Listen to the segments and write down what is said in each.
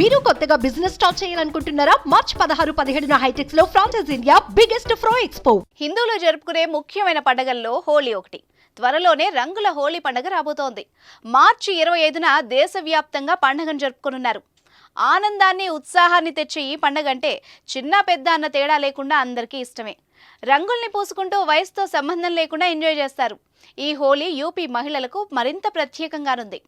మీరు కొత్తగా business start చేయాలనుకుంటున్నారా? మార్చ్ పదహారు పదిహేడున హైటెక్స్లో ఫ్రాన్సెస్ ఇండియా బిగ్గెస్ట్ ఫ్రో ఎక్స్పో హిందువులు జరుపుకునే ముఖ్యమైన పండగల్లో హోలీ ఒకటి. త్వరలోనే రంగుల హోలీ పండుగ రాబోతోంది. మార్చి ఇరవై ఐదున దేశవ్యాప్తంగా పండుగను జరుపుకోనున్నారు. ఆనందాన్ని ఉత్సాహాన్ని తెచ్చే ఈ పండగ అంటే చిన్న పెద్ద అన్న తేడా లేకుండా అందరికీ ఇష్టమే. రంగుల్ని పూసుకుంటూ వయసుతో సంబంధం లేకుండా ఎంజాయ్ చేస్తారు. ఈ హోలీ యూపీ మహిళలకు మరింత ప్రత్యేకంగానుంది.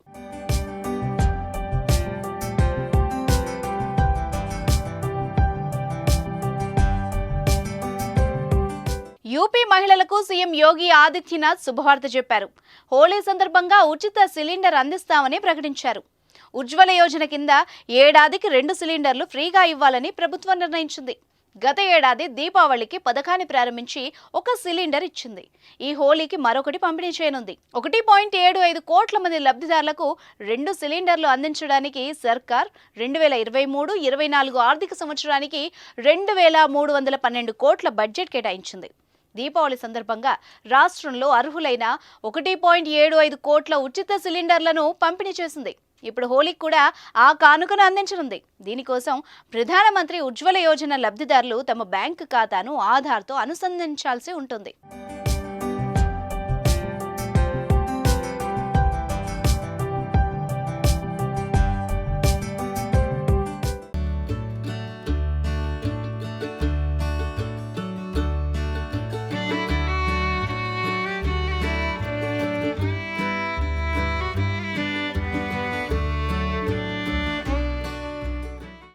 యూపీ మహిళలకు సీఎం యోగి ఆదిత్యనాథ్ శుభవార్త చెప్పారు. హోళీ సందర్భంగా ఉచిత సిలిండర్ అందిస్తామని ప్రకటించారు. ఉజ్వల యోజన కింద ఏడాదికి రెండు సిలిండర్లు ఫ్రీగా ఇవ్వాలని ప్రభుత్వం నిర్ణయించింది. గత ఏడాది దీపావళికి పథకాన్ని ప్రారంభించి ఒక సిలిండర్ ఇచ్చింది. ఈ హోలీకి మరొకటి పంపిణీ చేయనుంది. ఒకటి పాయింట్ ఏడు ఐదు కోట్ల మంది లబ్ధిదారులకు రెండు సిలిండర్లు అందించడానికి సర్కార్ రెండు వేల ఇరవై మూడు ఇరవై నాలుగు ఆర్థిక సంవత్సరానికి రెండు వేల మూడు వందల పన్నెండు కోట్ల బడ్జెట్ కేటాయించింది. దీపావళి సందర్భంగా రాష్ట్రంలో అర్హులైన ఒకటి పాయింట్ ఏడు ఐదు కోట్ల ఉచిత సిలిండర్లను పంపిణీ చేసింది. ఇప్పుడు హోలీకి కూడా ఆ కానుకను అందించనుంది. దీనికోసం ప్రధానమంత్రి ఉజ్వల యోజన లబ్ధిదారులు తమ బ్యాంకు ఖాతాను ఆధార్తో అనుసంధానించాల్సి ఉంటుంది.